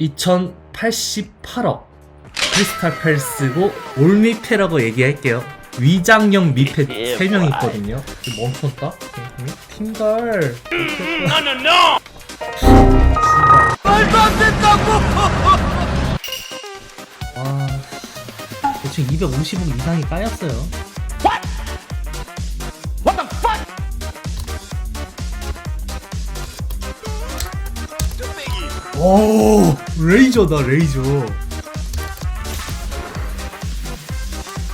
2088억 크리스탈 펠스고 올미패라고 얘기할게요. 위장형 미패 3명 있거든요. 멈췄다? 팀갈 와 대충 250억 이상이 까였어요 오 레이저다 레이저.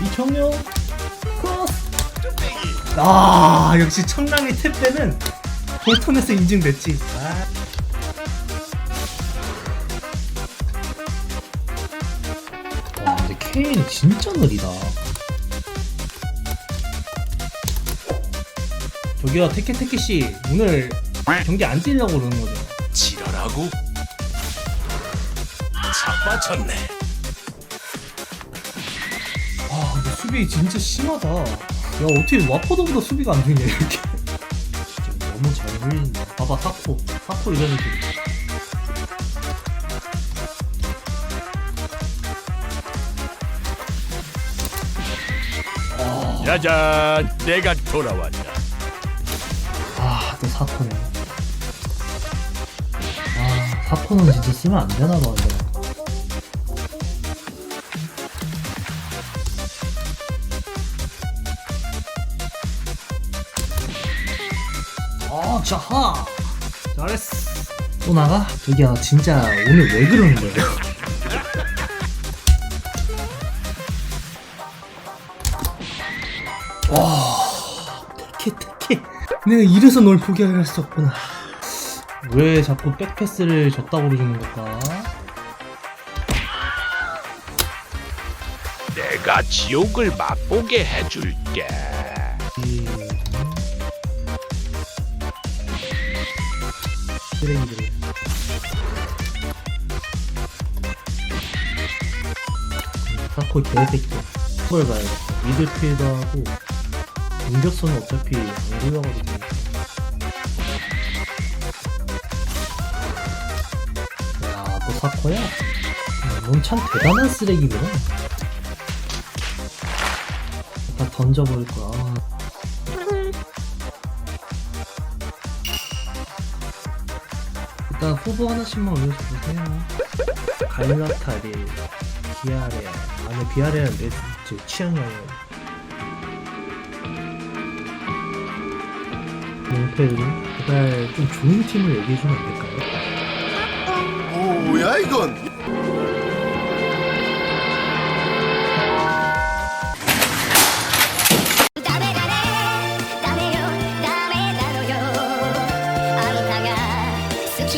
이청용 크로스. 아 역시 청량의 택배는 볼턴에서 인증됐지. 아. 와 근데 케인 진짜 느리다. 저기요 테케테케씨 오늘 경기 안 뛰려고 그러는 거죠. 지랄하고 자빠졌네. 아 근데 수비 진짜 심하다. 야 어떻게 와퍼드보다 수비가 안 되냐 이렇게. 진짜 너무 잘 흘린다. 봐봐 사코 사코 이런 느낌. 짜잔 내가 돌아왔다. 아또 사코네. 아 사코는 진짜 쓰면 안 되나 봐 자하 잘했어 또 나가? 저기야 진짜 오늘 왜 그러는 거예요? 와 테케 테케 내가 이래서 널수 없구나 왜 자꾸 백패스를 줬다고 그러는 걸까? 내가 지옥을 맛보게 해줄게 이... 쓰레기들 사코 개새끼 그걸 봐야겠다 미드필더하고 공격수는 어차피 안 되니까 야너 사코야? 넌참 대단한 쓰레기구나. 일단 던져버릴 거야 일단 후보 하나씩만 올려주세요. 갈라타리, 비아레. 아니 비아레는 내 제 취향이 아니에요. 몽페르. 제발 좀 좋은 팀을 얘기해주면 안 될까요? 뭐야 이건?「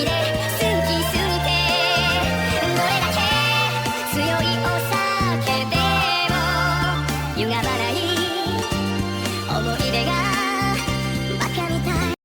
れ